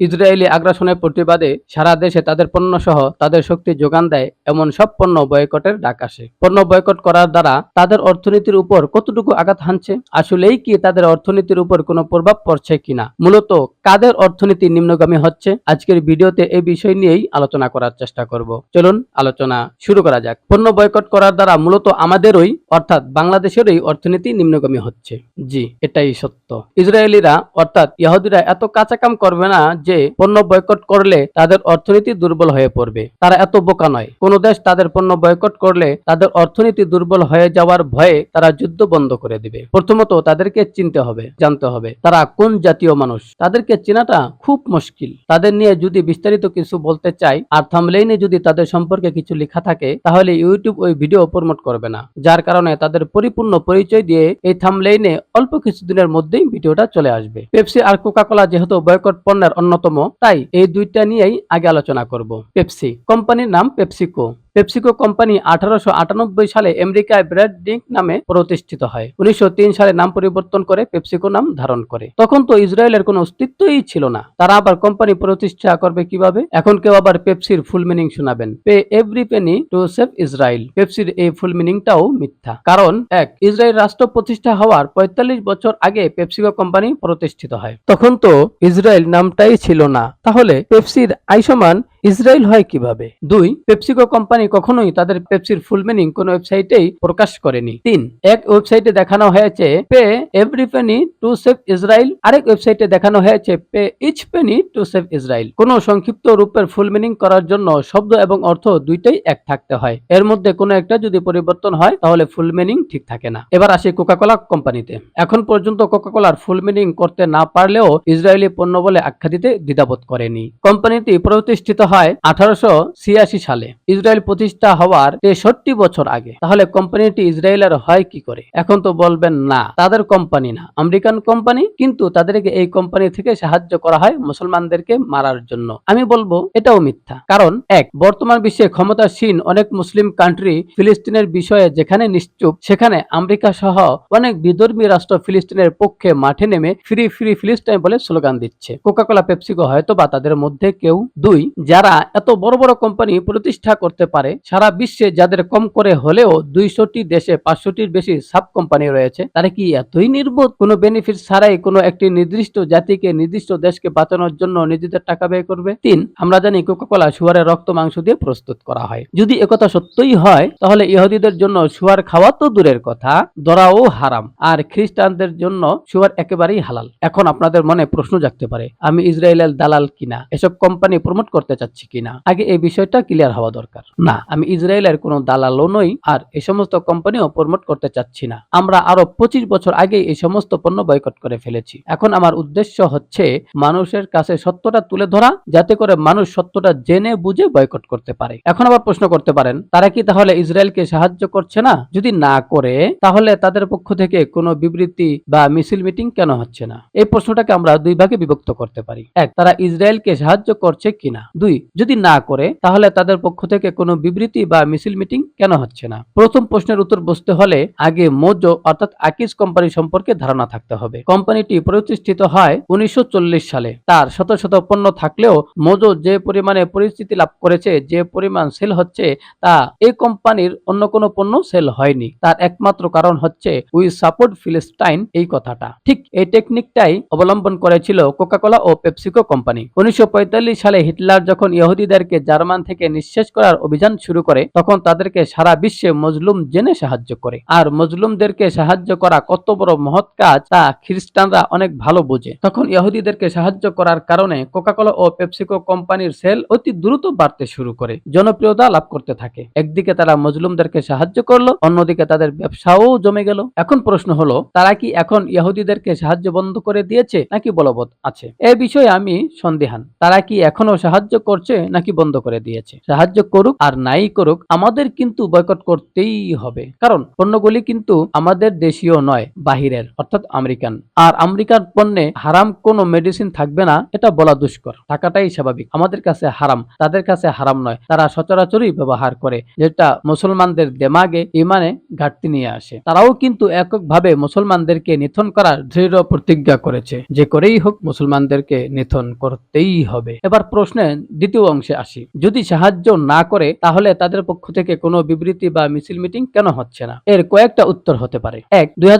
Israeli আগ্রাসনের প্রতিবাদে সারা দেশে তাদের পণ্য সহ তাদের শক্তি যোগান দেয় এমন সব পণ্য বয়কটের ডাক আসে। পণ্য বয়কট করার দ্বারা তাদের অর্থনীতির উপর কতটুকু আঘাত হানছে? আসলেই কি তাদের অর্থনীতির উপর কোনো প্রভাব পড়ছে কিনা? মূলত কাদের অর্থনীতি নিম্নগামী হচ্ছে? আজকের ভিডিওতে এই বিষয় নিয়েই আলোচনা করার চেষ্টা করব। চলুন আলোচনা শুরু করা যাক। পণ্য বয়কট করার দ্বারা মূলত আমাদেরই, অর্থাৎ বাংলাদেশেরই অর্থনীতি নিম্নগামী হচ্ছে। জি, এটাই সত্য। ইসরায়েলিরা, অর্থাৎ ইহুদিরা এত কাঁচা কাম করবে না যে পণ্য বয়কট করলে তাদের অর্থনীতি দুর্বল হয়ে পড়বে। তারা এত বোকা নয়। কোন দেশ তাদের পণ্য বয়কট করলে তাদের অর্থনীতি দুর্বল হয়ে যাওয়ার ভয়ে তারা যুদ্ধ বন্ধ করে দিবে। প্রথমত তাদেরকে চিনতে হবে, জানতে হবে, তারা কোন জাতীয় মানুষ? তাদেরকে চেনাটা খুব মুশকিল। তাদের নিয়ে যদি বিস্তারিত কিছু বলতে চাই আর থামলেইনে যদি তাদের সম্পর্কে কিছু লেখা থাকে, তাহলে ইউটিউব ওই ভিডিও প্রমোট করবে না। যার কারণে তাদের পরিপূর্ণ পরিচয় দিয়ে এই থামলেইনে অল্প কিছুদিনের মধ্যেই ভিডিওটা চলে আসবে। পেপসি আর কোকাকোলা যেহেতু বয়কট পণ্যের অন্যতম, তাই এই দুইটা নিয়েই আগে আলোচনা করব। পেপসি কোম্পানির নাম পেপসিকো পেপসিকো কোম্পানি আঠারোশো আটানব্বই সালে আমেরিকায় ব্র্যাড ডিঙ্ক নামে প্রতিষ্ঠিত হয়। উনিশশো তিন সালে নাম পরিবর্তন করে পেপসিকো নাম ধারণ করে। তখন তো ইসরায়েলের কোনো অস্তিত্বই ছিল না। তারা আবার কোম্পানি প্রতিষ্ঠা করবে কীভাবে? এখন কেউ আবার পেপসির ফুল মিনিং শোনাবেন। Pay every penny to save Israel. পেপসির এই ফুল মিনিংটাও মিথ্যা। কারণ, এক, ইসরায়েল রাষ্ট্র প্রতিষ্ঠা হওয়ার পঁয়তাল্লিশ বছর আগে পেপসিকো কোম্পানি প্রতিষ্ঠিত হয়। তখন তো ইসরায়েল নামটাই ছিল না। তাহলে পেপসির আইসমান ইসরায়েল হয় কীভাবে? দুই পেপসিকো কোম্পানি কখনোই তাদের পেপসির ফুল মিনিং কোন ওয়েবসাইটেই প্রকাশ করেনি। তিন, এক ওয়েবসাইটে দেখানো হয়েছে pay every penny to save Israel আরেক ওয়েবসাইটে দেখানো হয়েছে pay each penny to save Israel কোন সংক্ষিপ্ত রূপের ফুল মিনিং করার জন্য শব্দ এবং অর্থ দুইটাই এক থাকতে হয়। এর মধ্যে কোনো একটা যদি পরিবর্তন হয়, তাহলে ফুল মিনিং ঠিক থাকে না। এবার আসি কোকাকোলা কোম্পানিতে এখন পর্যন্ত কোকাকোলার ফুল মিনিং করতে না পারলেও ইসরায়েলি পণ্য বলে আখ্যা দিতে দ্বিধাবোধ করেনি। কোম্পানিটি প্রতিষ্ঠিত হয় আঠারোশো ছিয়াশি সালে। ইসরায়েল প্রতিষ্ঠা হওয়ার তেষট্টি বছর আগে। তাহলে কোম্পানিটি ইসরায়েলের হয় কি করে? এখন তো বলবেন না, তাদের কোম্পানি না। আমেরিকান কোম্পানি, কিন্তু তাদেরকে এই কোম্পানি থেকে সাহায্য করা হয় মুসলমানদেরকে মারার জন্য। আমি বলব, এটাও মিথ্যা। কারণ, এক, বর্তমান বিশ্বে ক্ষমতাসীন অনেক মুসলিম কান্ট্রি ফিলিস্তিনের বিষয়ে যেখানে নিশ্চুপ, সেখানে আমেরিকা সহ অনেক বিধর্মী রাষ্ট্র ফিলিস্তিনের পক্ষে মাঠে নেমে ফ্রি ফ্রি ফিলিস্তিন বলে স্লোগান দিচ্ছে। কোকাকোলা পেপসিকো হয়তো বা তাদের মধ্যে কেউ। দুই, যারা এত বড় বড় কোম্পানি প্রতিষ্ঠা করতে পারে, সারা বিশ্বে যাদের কম করে হলেও দুইশোটি দেশে পাঁচশোটির বেশি সাব কোম্পানি রয়েছে, তারা কি এতই নির্বোধ? কোনো বেনিফিট ছাড়াই কোনো একটি নির্দিষ্ট জাতিকে, নির্দিষ্ট দেশকে বাঁচানোর জন্য নিজেদের টাকা ব্যয় করবে? তিন, আমরা জানি কোকাকোলা শুয়ারের রক্ত মাংস দিয়ে প্রস্তুত করা হয়। যদি একথা সত্যই হয়, তাহলে ইহুদিদের জন্য শুয়ার খাওয়া তো দূরের কথা ধরাও হারাম, আর খ্রিস্টানদের জন্য শুয়ার একেবারেই হালাল। এখন আপনাদের মনে প্রশ্ন জাগতে পারে, আমি ইসরায়েলের দালাল কিনা? এসব কোম্পানি প্রমোট করতে চাচ্ছি কিনা? আগে এই বিষয়টা ক্লিয়ার হওয়া দরকার। না, আমি ইসরায়েলের কোনো দালালও নই আর এই সমস্ত কোম্পানিও প্রমোট করতে চাচ্ছি না। আমরা আরও পঁচিশ বছর আগে এই সমস্ত পণ্য বয়কট করে ফেলেছি। এখন আমার উদ্দেশ্য হচ্ছে মানুষের কাছে সত্যটা তুলে ধরা, যাতে করে মানুষ সত্যটা জেনে বুঝে বয়কট করতে পারে। এখন আবার প্রশ্ন করতে পারেন, তারা কি তাহলে ইসরায়েলকে সাহায্য করছে না? যদি না করে, তাহলে তাদের পক্ষ থেকে কোনো বিবৃতি বা মিছিল মিটিং কেন হচ্ছে না? এই প্রশ্নটাকে আমরা দুই ভাগে বিভক্ত করতে পারি। এক, তারা ইসরায়েলকে সাহায্য করছে কিনা? দুই যদি না করে, তাহলে তাদের পক্ষ থেকে কোনো বিবৃতি বা মিছিল মিটিং কেন হচ্ছে না? প্রথম প্রশ্নের উত্তর বুঝতে হলে আগে মোজো অর্থাৎ আকিজ কোম্পানি সম্পর্কে ধারণা থাকতে হবে। কোম্পানিটি প্রতিষ্ঠিত হয় উনিশশো সালে। তার শত শত পণ্য থাকলেও মোজো যে পরিমাণে পরিস্থিতি লাভ করেছে, যে পরিমাণ সেল হচ্ছে, তা এই কোম্পানির অন্য কোনো পণ্য সেল হয়নি। তার একমাত্র কারণ হচ্ছে উই সাপোর্ট ফিলিস্টাইন এই কথাটা। ঠিক এই টেকনিকটাই অবলম্বন করেছিল কোকাকোলা ও পেপসিকো কোম্পানি। উনিশশো পঁয়তাল্লিশ সালে হিটলার যখন ইহুদিদেরকে জার্মান থেকে নিঃশেষ করার অভিযান শুরু করে, তখন তাদেরকে সারা বিশ্বে মজলুম জেনে সাহায্য করে। আর মজলুমদেরকে সাহায্য করা কত বড় মহৎ কাজ, তা খ্রিস্টানরা অনেক ভালো বোঝে। তখন ইহুদিদেরকে সাহায্য করার কারণে কোকাকোলা ও পেপসিকো কোম্পানির সেল অতি দ্রুত বাড়তে শুরু করে, জনপ্রিয়তা লাভ করতে থাকে। একদিকে তারা মজলুমদেরকে সাহায্য করল, অন্যদিকে তাদের ব্যবসাও জমে গেল। এখন প্রশ্ন হলো, তারা কি এখন ইহুদিদেরকে সাহায্য বন্ধ করে দিয়েছে, নাকি বলবৎ আছে? এ বিষয়ে আমি সন্দেহান। তারা কি এখনও সাহায্য করছে নাকি বন্ধ করে দিয়েছে। সাহায্য করুক আর নাই করুক, আমাদের কিন্তু বয়কট করতেই হবে। কারণ পণ্যগুলি কিন্তু আমাদের দেশীয় নয়, বাহিরের, অর্থাৎ আমেরিকান। আর আমেরিকান পণ্যে হারাম কোনো মেডিসিন থাকবে না, এটা বলা দুষ্কর। থাকাটাই স্বাভাবিক। আমাদের কাছে হারাম, তাদের কাছে হারাম নয়। তারা সচরাচরই ব্যবহার করে, যেটা মুসলমানদের দেমাগে ইমানে ঘাটতি নিয়ে আসে। তারাও কিন্তু এককভাবে মুসলমানদেরকে নিথন করার দৃঢ় প্রতিজ্ঞা করেছে। যে করেই হোক, মুসলমানদেরকে নিথন করতেই হবে। এবার প্রশ্নে দ্বিতীয় অংশে আসি। যদি সাহায্য না করে, তাহলে তাদের পক্ষ থেকে কোনো বিবৃতি বা মিছিল মিটিং কেন হচ্ছে না? এর কয়েকটা উত্তর হতে পারে। এক, দুই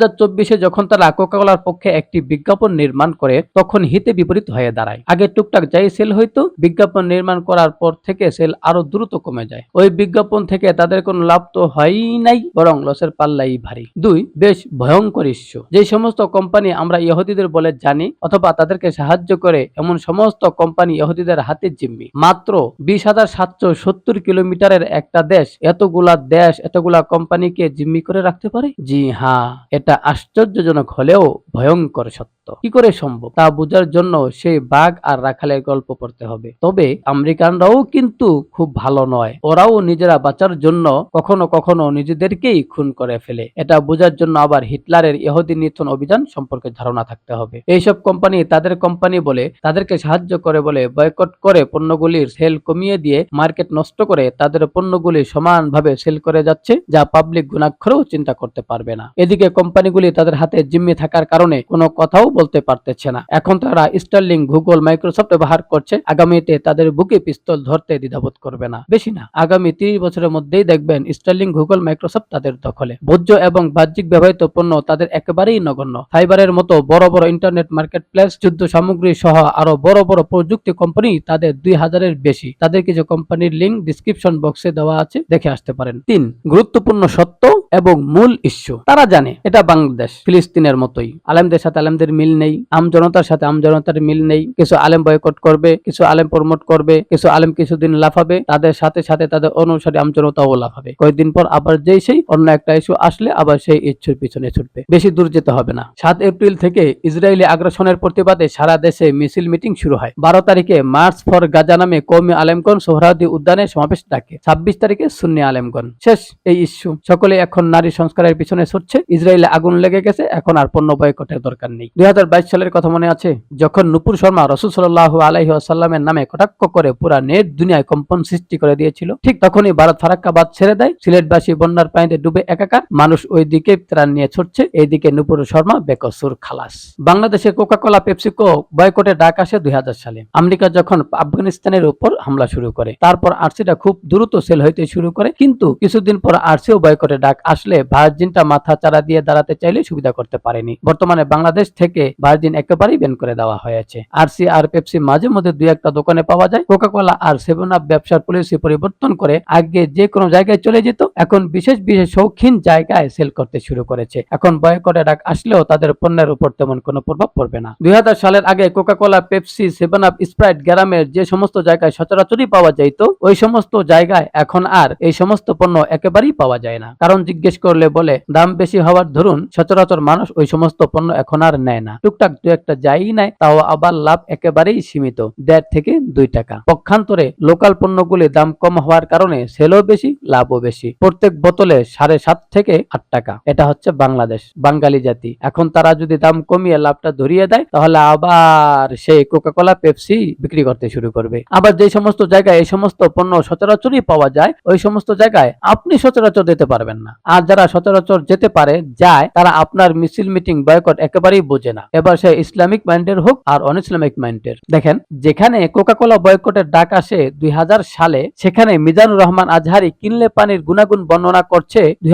যখন তারা কোকাকোলার পক্ষে একটি বিজ্ঞাপন নির্মাণ করে, তখন হিতে বিপরীত হয়ে দাঁড়ায়। আগে টুকটাক যাই সেল হইতো, বিজ্ঞাপন নির্মাণ করার পর থেকে সেল আরও দ্রুত কমে যায়। ওই বিজ্ঞাপন থেকে তাদের কোনো লাভ তো হয়ই নাই, বরং লসের পাল্লাই ভারী। দুই, বেশ ভয়ঙ্কর ইস্যু। যে সমস্ত কোম্পানি আমরা ইহুদিদের বলে জানি, অথবা তাদেরকে সাহায্য করে, এমন সমস্ত কোম্পানি ইহুদিদের হাতে জিম্মি। মাত্র বিশ হাজার সাতশো সত্তর কিলোমিটারের একটা দেশ। এতগুলা দেশ, এতগুলা কোম্পানিকে জিম্মি করে রাখতে পারে? জি হ্যাঁ। এটা আশ্চর্যজনক হলেও ভয়ঙ্কর সত্য। কি করে সম্ভব? তা বোঝার জন্য সেই বাঘ আর রাখালের গল্প পড়তে হবে। তবে আমেরিকানরাও কিন্তু খুব ভালো নয়। ওরাও নিজেরা বাঁচার জন্য কখনো কখনো নিজেদেরকেই খুন করে ফেলে। এটা বোঝার জন্য আবার হিটলারের ইহুদি নিথন অভিযান সম্পর্কে ধারণা থাকতে হবে। এইসব কোম্পানি তাদের কোম্পানি বলে, তাদেরকে সাহায্য করে বলে, বয়কট করে পণ্যগুলির সেল কমিয়ে দিয়ে মার্কেট নষ্ট করে তাদের পণ্যগুলি সমানভাবে সেল করে যাচ্ছে, যা পাবলিক গুণাক্ষরেও চিন্তা করতে পারবে না। এদিকে কোম্পানিগুলি তাদের হাতে জিম্মি থাকার কারণে কোনো কথাও বলতে পারতেছে না। এখন তারা স্টার্লিং গুগল মাইক্রোসফট ব্যবহার করছে। আগামীতে তাদের বুকে পিস্তল ধরতে দ্বিধাবোধ করবে না। বেশি না, আগামী তিরিশ বছরের মধ্যেই দেখবেন স্টার্লিং গুগল মাইক্রোসফট তাদের দখলে। ভোজ্য এবং বাহ্যিক ব্যবহৃত পণ্য তাদের একেবারেই নগণ্য। ফাইবারের মতো বড় বড় ইন্টারনেট মার্কেট প্লেস যুদ্ধ সামগ্রী সহ আরও বড় বড় প্রযুক্তি কোম্পানি তাদের দুই হাজারের বেশি। তাদের কিছু কোম্পানির লিঙ্ক ডিসক্রিপশন বক্সে দেওয়া আছে, দেখে আসতে পারেন। তিন, গুরুত্বপূর্ণ সত্য এবং মূল ইস্যু তারা জানে, এটা বাংলাদেশ, ফিলিস্তিনের মতোই। আলেমদের সাথে আলেমদের মিল নেই। আম জনতার সাথে আম জনতার মিল নেই। কিছু আলেম বয়কট করবে, কিছু আলেম প্রমোট করবে, কিছু আলেম কিছুদিন লাফাবে। তাদের সাথে সাথে তাদের অনুসারী আম জনতাও লাফাবে। কয়েকদিন পর আবার যেই সেই অন্য একটা ইস্যু আসলে আবার সেই ইস্যুর পিছনে ছুটবে। বেশি দূর যেতে হবে না। সাত এপ্রিল থেকে ইসরায়েলি আগ্রাসনের প্রতিবাদে সারা দেশে মিছিল মিটিং শুরু হয়। বারো তারিখে মার্চ ফর গাজা নামে কৌমি আলেমগণ সোহরাওয়ার্দী উদ্যানে সমাবেশ ডাকে। ছাব্বিশ তারিখে সুন্নি আলেমগণ। শেষ এই ইস্যু সকলে এখন নারী সংস্কারের পিছনে ছুটছে। ইসরায়েলে আগুন লেগে গেছে। এখন আর পণ্য বয়কটের দরকার নেই। দুই সালের কথা মনে আছে? যখন নুপুর শর্মা রসুল সাল্লাহ আলাইহি আসাল্লামের নামে কটাক্ষ করে পুরা নেট দুনিয়ায় কম্পন সৃষ্টি করে দিয়েছিল, ঠিক তখনই ভারত ফারাক্কাবাদ ছেড়ে দেয়। সিলেটবাসী বন্যার পানিতে ডুবে একাকার, মানুষ ওই দিকে ত্রাণ নিয়ে ছুটছে, এইদিকে নুপুর শর্মা বেকসুর খালাস। বাংলাদেশে কোকাকোলা, পেপসিকো বয়কটের ডাক আসে দুই হাজার সালে। আমেরিকা যখন আফগানিস্তানের উপর হামলা শুরু করে, তারপর আরসিটা খুব দ্রুত সেল হইতে শুরু করে, কিন্তু কিছুদিন পর আরসিও বয়কটে ডাক আসলে ভার্জিনটা মাথা চারা দিয়ে দাঁড়াতে চাইলে সুবিধা করতে পারেনি। বর্তমানে বাংলাদেশ থেকে ভার্জিন একেবারেই বেন করে দেওয়া হয়েছে। আরসি আর পেপসি মাঝে মধ্যে দুই একটা দোকানে পাওয়া যায়। কোকাকোলা আর সেভেন আপ ব্যবসার পলিসি পরিবর্তন করে আগে যে কোনো জায়গায় চলে যেত, এখন বিশেষ বিশেষ শৌখিন জায়গায় সেল করতে শুরু করেছে। এখন বয়কটের ডাক আসলেও তাদের পণ্যের উপর তেমন কোনো প্রভাব পড়বে না। দুই হাজার সালের আগে coca cola Pepsi seven up Sprite গ্রামের যে সমস্ত জায়গায় সচরাচরই পাওয়া যাইত, ওই সমস্ত জায়গায় এখন আর এই সমস্ত পণ্য একেবারেই পাওয়া যায় না। কারণ জিজ্ঞেস করলে বলে, দাম বেশি হওয়ার ধরুন সচরাচর মানুষ ওই সমস্ত পণ্য এখন আর নেয় না। টুকটাক দু একটা যাই নেয়, তাও আবার লাভ একেবারেই সীমিত, দেড় থেকে দুই টাকা। পক্ষান্তরে লোকাল পণ্যগুলি দাম কম হওয়ার কারণে সেলও বেশি, লাভও বেশি। প্রত্যেক বোতলে সাড়ে সাত থেকে আট টাকা। এটা হচ্ছে বাংলাদেশ, বাঙালি জাতি। এখন তারা যদি দাম কমিয়ে লাভটা ধরিয়ে দেয়, তাহলে আবার সেই কোকাকোলা পেপসি বিক্রি করতে শুরু করবে। আবার যে সমস্ত জায়গায় এই সমস্ত পণ্য সচরাচরই পাওয়া যায়, ওই সমস্ত জায়গায় আপনি সচরাচর যেতে পারবেন না। আর যারা সচরাচর যেতে পারে, যায়, তারা আপনার মিছিল, মিটিং, বয়কট একেবারেই বোঝে না। এবার সে ইসলামিক মাইন্ডের হোক আর অন ইসলামিক মাইন্ডের। দেখেন, যেখানে কোকাকোলা বয়কটের ডাক আসে দুই সালে, সেখানে মিজানুর রহমান আজহারি কিনলে পানির গুণাগুণ বর্ণনা করছে দুই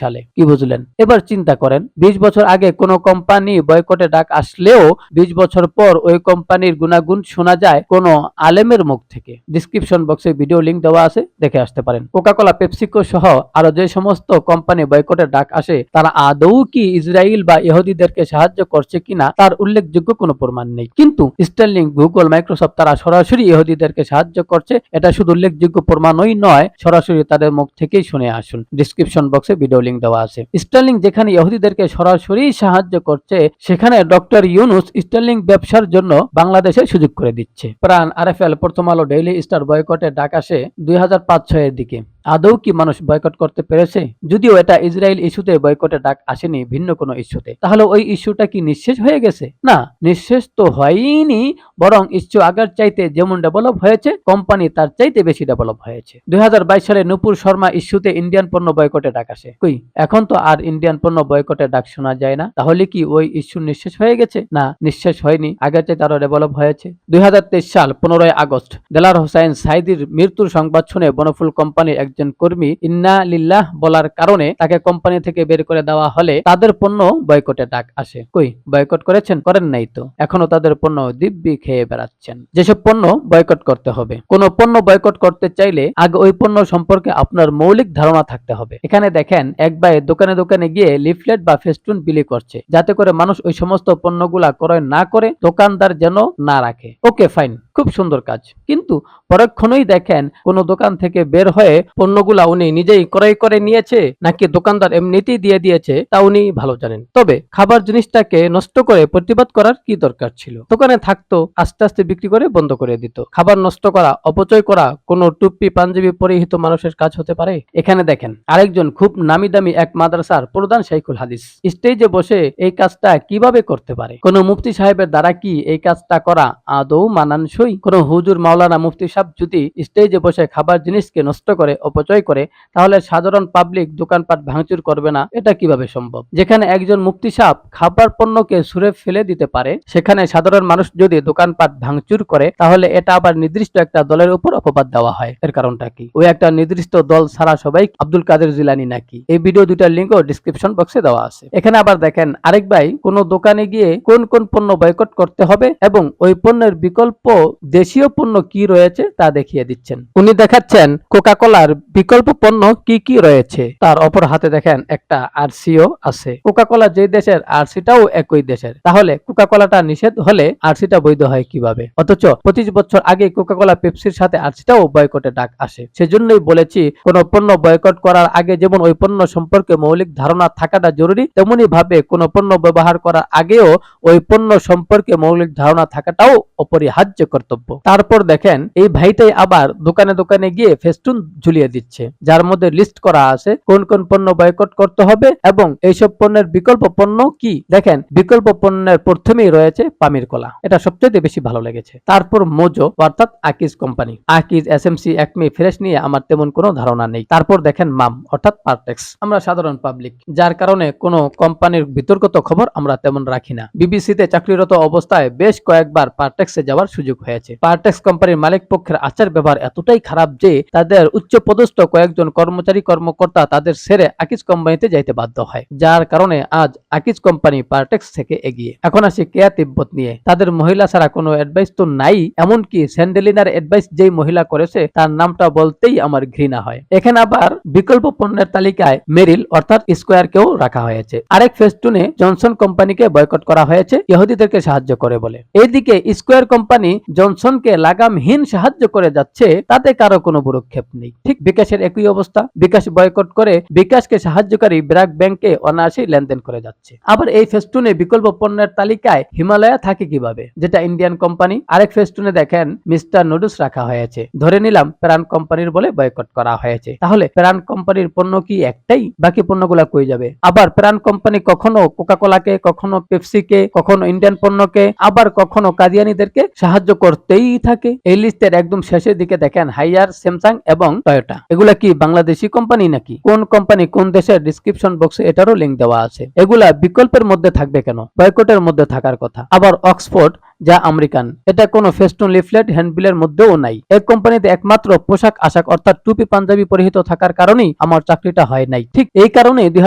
সালে। কি বুঝলেন? এবার চিন্তা করেন, বিশ বছর আগে কোন কোম্পানি বয়কটে ডাক আসলেও বিশ বছর পর ওই কোম্পানির গুণাগুণ শোনা যায় কোন আলেমের মুখ থেকে। ডিসক্রিপশন বক্সে ভিডিও লিংক দেওয়া আছে, দেখে আসতে পারেন। কোকাকোলা পেপসিকো সহ আরও যে সমস্ত কোম্পানি বয়কটের ডাক আসে, তারা আদৌ কি ইসরায়েল বা ইহুদিদেরকে সাহায্য করছে কিনা তার উল্লেখযোগ্য কোনো প্রমাণ নেই। কিন্তু স্টার্লিং গুগল, মাইক্রোসফট তারা সরাসরি ইহুদিদেরকে সাহায্য করছে। এটা শুধু উল্লেখযোগ্য প্রমাণই নয়, সরাসরি তাদের মুখ থেকেই শুনে আসুন। ডিসক্রিপশন বক্সে ভিডিও লিঙ্ক দেওয়া আছে। স্টার্লিং যেখানে ইহুদিদেরকে সরাসরি সাহায্য করছে, সেখানে ডক্টর ইউনুস স্টার্লিং ব্যবসার জন্য বাংলাদেশে সুযোগ করে দিচ্ছে। প্রাণ, আরএফএল, প্রথম আলো, ডেইলি স্টার বয়কটে ডাক আসে দুই হাজার পাঁচ ছয়ের দিকে। আদৌ কি মানুষ বয়কট করতে পেরেছে? যদিও এটা ইসরায়েল ইস্যুতে বয়কটের ডাক আসেনি ভিন্ন কোনো ইস্যুতে। তাহলে ওই ইস্যুটা কি নিঃশেষ হয়ে গেছে? না, নিঃশেষ তো হয়নি বরং ইস্যু আগের চাইতে যেমন ডেভেলপ হয়েছে কোম্পানি তার চাইতে বেশি ডেভেলপ হয়েছে। দুই সালে নুপুর শর্মা ইস্যুতে ইন্ডিয়ান পণ্য বয়কটের ডাক আসে। কই, এখন তো আর ইন্ডিয়ান পণ্য বয়কটে ডাক শোনা যায় না। তাহলে কি ওই ইস্যু নিঃশেষ হয়ে গেছে? না, নিঃশেষ হয়নি, আগের চাইতে আরও ডেভেলপ হয়েছে। দুই হাজার তেইশ সাল পনেরোই আগস্ট, দেলার হোসাইন সাইদির মৃত্যুর সংবাদ শুনে বনফুল কোম্পানির একজন কর্মী ইন্না লিল্লাহ বলার কারণে তাকে কোম্পানি থেকে বের করে দেওয়া হলে তাদের পণ্য বয়কটে ডাক আসে। কই, বয়কট করেছেন? করেন নাই তো। এখনও তাদের পণ্য দিব্যি খেয়ে বেড়াচ্ছেন। যেসব পণ্য বয়কট করতে হবে, কোন পণ্য বয়কট করতে চাইলে আগে ওই পণ্য সম্পর্কে আপনার মৌলিক ধারণা থাকতে হবে। এখানে দেখেন, এক ভাই দোকানে দোকানে গিয়ে লিফলেট বা ফেস্টুন বিলি করছে, যাতে করে মানুষ ওই সমস্ত পণ্যগুলা ক্রয় না করে দোকানদার যেন না রাখে। Okay, fine. খুব সুন্দর কাজ। কিন্তু পরক্ষণই দেখেন কোন দোকান থেকে বের হয়ে পণ্যগুলা উনি নিজেই ক্রয় করে নিয়েছে নাকি দোকানদার এমনিতেই দিয়ে দিয়েছে, তা উনি ভালো জানেন। তবে খাবার জিনিসটাকে নষ্ট করে প্রতিবাদ করার কি দরকার ছিল? দোকানে থাকতো, আস্তে আস্তে বিক্রি করে বন্ধ করে দিত। খাবার নষ্ট করা, অপচয় করা কোন টুপি, পাঞ্জাবি পরিহিত মানুষের কাজ হতে পারে? এখানে দেখেন, আরেকজন খুব নামি দামি এক মাদ্রাসার প্রধান শাইখুল হাদিস। স্টেজে বসে এই কাজটা কীভাবে করতে পারে? কোন মুফতি সাহেবের দ্বারা কি এই কাজটা করা আদৌ মানানসই? কোন হুজুর মাওলানা মুফতি সাহেব যদি স্টেজে বসে খাবার জিনিসকে নষ্ট করে, অপচয় করে, তাহলে সাধারণ পাবলিক দোকানপাট ভাঙচুর করবে না। এটা কীভাবে সম্ভব? যেখানে একজন মুফতি সাহেব খাবার পণ্যকে সুরে ফেলে দিতে পারে, সেখানে সাধারণ মানুষ যদি দোকানপাট ভাঙচুর করে, তাহলে এটা আবার নির্দিষ্ট একটা দলের উপর অপবাদ দেওয়া হয়। এর কারণটা কি? ওই একটা নির্দিষ্ট দল ছাড়া সবাই আব্দুল কাদের জিলানি নাকি? এই ভিডিও দুইটার লিঙ্কও ডিসক্রিপশন বক্সে দেওয়া আছে। এখানে আবার দেখেন, আরেক ভাই কোন দোকানে গিয়ে কোন কোন পণ্য বয়কট করতে হবে এবং ওই পণ্যের বিকল্প দেশীয় পণ্য কি রয়েছে তা দেখিয়ে দিচ্ছেন। উনি দেখাচ্ছেন কোকা কোলার বিকল্প পণ্য কি কি রয়েছে। তার অপর হাতে দেখেন একটা আরসিও আছে। কোকা কোলা যে দেশের, আরসিটাও একই দেশের। তাহলে কোকা কোলাটা নিষেধ হলে আরসিটা বৈধ হয় কীভাবে? অথচ পঁচিশ বছর আগে কোকা কোলা পেপসির সাথে আরসিটাও বয়কটে ডাক আসে। সেজন্যই বলেছি, কোন পণ্য বয়কট করার আগে যেমন ওই পণ্য সম্পর্কে মৌলিক ধারণা থাকাটা জরুরি তেমনি ভাবে কোন পণ্য ব্যবহার করার আগেও ওই পণ্য সম্পর্কে মৌলিক ধারণা থাকাটাও অপরিহার্য কর্তব্য। তারপর দেখেন, এই ভাইটাই আবার দোকানে দোকানে গিয়ে ফেস্টুন ঝুলিয়ে দিচ্ছে, যার মধ্যে লিস্ট করা আছে কোন কোন পণ্য বয়কট করতে হবে এবং এইসব পণ্যের বিকল্প পণ্য কি। দেখেন, বিকল্প পণ্যের প্রথমেই রয়েছে পামির কলা। এটা সবচেয়ে বেশি ভালো লেগেছে। তারপর মোজো, অর্থাৎ Akij company. Akij SMC ACME, fresh নিয়ে আমার তেমন কোনো ধারণা নেই। তারপর দেখেন মাম, অর্থাৎ পার্টেক্স। আমরা সাধারণ পাবলিক যার কারণে কোনো কোম্পানির বিতর্কত খবর আমরা তেমন রাখি না। বিবিসিতে চাকরিরত অবস্থায় বেশ কয়েকবার পার্টেক্সে যাওয়ার সুযোগ হয়েছে। পার্টেক্স কোম্পানির মালিক পক্ষের আচার ব্যবহার এতটাই খারাপ যে তাদের উচ্চ পদস্থ কয়েকজন কর্মচারী কর্মকর্তা তাদের ছেড়ে আকিজ কোম্পানিতে যাইতে বাধ্য হয়। যার কারণে আজ আকিজ কোম্পানি পার্টেক্স থেকে এগিয়ে। এখন আসি কেয়া তিব্বত নিয়ে। তাদের মহিলা ছাড়া কোনো অ্যাডভাইস তো নাই, এমনকি স্যান্ডেলিনার অ্যাডভাইস যেই মহিলা করেছে, তার নামটা বলতেই আমার ঘৃণা হয়। এখানে আবার বিকল্প পণ্যের তালিকায় মেরিল অর্থাৎ স্কোয়ারকেও রাখা হয়েছে। আরেক ফেস্টুনে জনসন কোম্পানিকে বয়কট করা হয়েছে, ইহুদিদেরকে সাহায্য করে বলে। এইদিকে স্কোয়ার কোম্পানি জনসনকে লাগামহীন সাহায্য করে যাচ্ছে, তাতে কারও কোনো ভুরুক্ষেপ নেই। ঠিক বিকাশের একই অবস্থা। বিকাশ বয়কট করে বিকাশকে সাহায্যকারী ব্র্যাক ব্যাংকে অনায়াসেই লেনদেন করে যাচ্ছে। আবার এই ফেস্টুনে বিকল্প পণ্যের তালিকায় হিমালয়া থাকে কীভাবে? যেটা ইন্ডিয়ান কোম্পানি। আরেক ফেস্টুনে দেখেন মিস্টার নুডলস রাখা হয়েছে। ধরে নিলাম প্রাণ কোম্পানির বলে বয়কট করা হয়েছে। তাহলে প্রাণ কোম্পানির পণ্য কি একটাই? বাকি পণ্যগুলা কই যাবে? আবার প্রাণ কোম্পানি কখনো কোকা কোলাকে কখনো পেপসিকে, কখনো ইন্ডিয়ান পণ্যকে, আবার কখনো কাদিয়ানিদেরকে সাহায্য করতেই থাকে। এই লিস্টের একদম শেষের দিকে দেখেন হাইয়ার, স্যামসাং এবং টয়োটা। এগুলা কি বাংলাদেশি কোম্পানি নাকি? কোন কোম্পানি কোন দেশের ডিসক্রিপশন বক্সে এটারও লিঙ্ক দেওয়া আছে? এগুলা বিকল্পের মধ্যে থাকবে কেন? বয়কটের মধ্যে থাকার কথা। আবার অক্সফোর্ড যা আমেরিকান। এটা কোনো ফেস্টুন লিফলেট, হ্যান্ডবিলের মধ্যেও নাই। এক কোম্পানিতে একমাত্র পোশাক, আশাক অর্থাৎ টুপি পাঞ্জাবি পরিহিত থাকার কারণেই আমার চাকরিটা হয় নাই। ঠিক এই কারণে দুই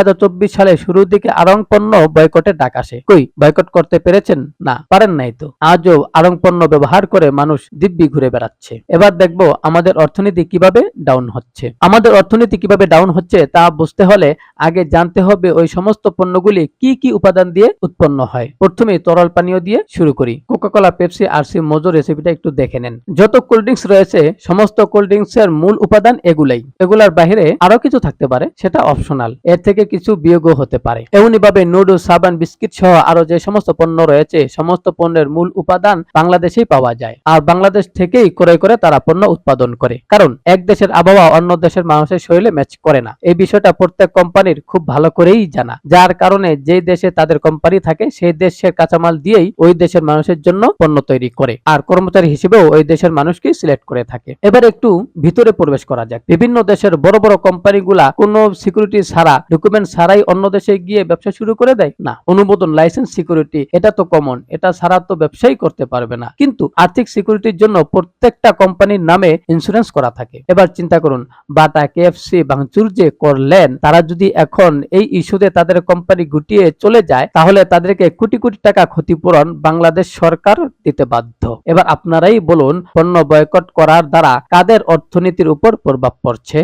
সালে শুরুর দিকে আরং পণ্য বয়কটের ডাক আসে। কই, বয়কট করতে পেরেছেন? না, পারেন নাই তো। আজও আরং পণ্য ব্যবহার করে মানুষ দিব্যি ঘুরে বেড়াচ্ছে। এবার দেখব আমাদের অর্থনীতি কীভাবে ডাউন হচ্ছে। আমাদের অর্থনীতি কীভাবে ডাউন হচ্ছে তা বুঝতে হলে আগে জানতে হবে ওই সমস্ত পণ্যগুলি কি কি উপাদান দিয়ে উৎপন্ন হয়। প্রথমে তরল পানীয় দিয়ে শুরু করি। Coca cola Pepsi R C Mojo রেসিপিটা একটু দেখে নেন। যত কোল্ড ড্রিঙ্কস রয়েছে, সমস্ত কোল্ড ড্রিঙ্কস এর মূল উপাদান এগুলাই। এগুলার বাইরে আরও কিছু থাকতে পারে, সেটা অপশনাল এর থেকে কিছু বিয়োগও হতে পারে। এমনি ভাবে নুডল সাবান বিস্কিট সহ আরও যে সমস্ত পণ্য রয়েছে, সমস্ত পণ্যের মূল উপাদান বাংলাদেশেই পাওয়া যায়। আর বাংলাদেশ থেকেই ক্রয় করে তারা পণ্য উৎপাদন করে। কারণ এক দেশের আবহাওয়া অন্য দেশের মানুষের শরীরে ম্যাচ করে না। এই বিষয়টা প্রত্যেক কোম্পানির খুব ভালো করেই জানা। যার কারণে যে দেশে তাদের কোম্পানি থাকে, সেই দেশের কাঁচামাল দিয়েই ওই দেশের মানুষের জন্য পণ্য তৈরি করে। আর কর্মচারী হিসেবেও ওই দেশের মানুষকে সিলেক্ট করে থাকে। এবার একটু ভিতরে প্রবেশ করা যাক। বিভিন্ন দেশের বড় বড় কোম্পানিগুলা কোনো সিকিউরিটি ছাড়া ডকুমেন্ট ছাড়াই অন্য দেশে গিয়ে ব্যবসা শুরু করে দেয়? না। অনুমোদন লাইসেন্স সিকিউরিটি এটা তো কমন এটা ছাড়া তো ব্যবসাই করতে পারবে না। কিন্তু আর্থিক সিকিউরিটির জন্য প্রত্যেকটা কোম্পানির নামে ইন্স্যুরেন্স করা থাকে। এবার চিন্তা করুন, বাটা কেএফসি ভাঙচুর যে করলেন, তারা যদি এখন এই ইস্যুতে তাদের কোম্পানি গুটিয়ে চলে যায়, তাহলে তাদেরকে কোটি কোটি টাকা ক্ষতিপূরণ বাংলাদেশ সরকার দিতে বাধ্য। এবার আপনারাই বলুন, পণ্য বয়কট করার দ্বারা কাদের অর্থনীতির উপর প্রভাব পড়ছে?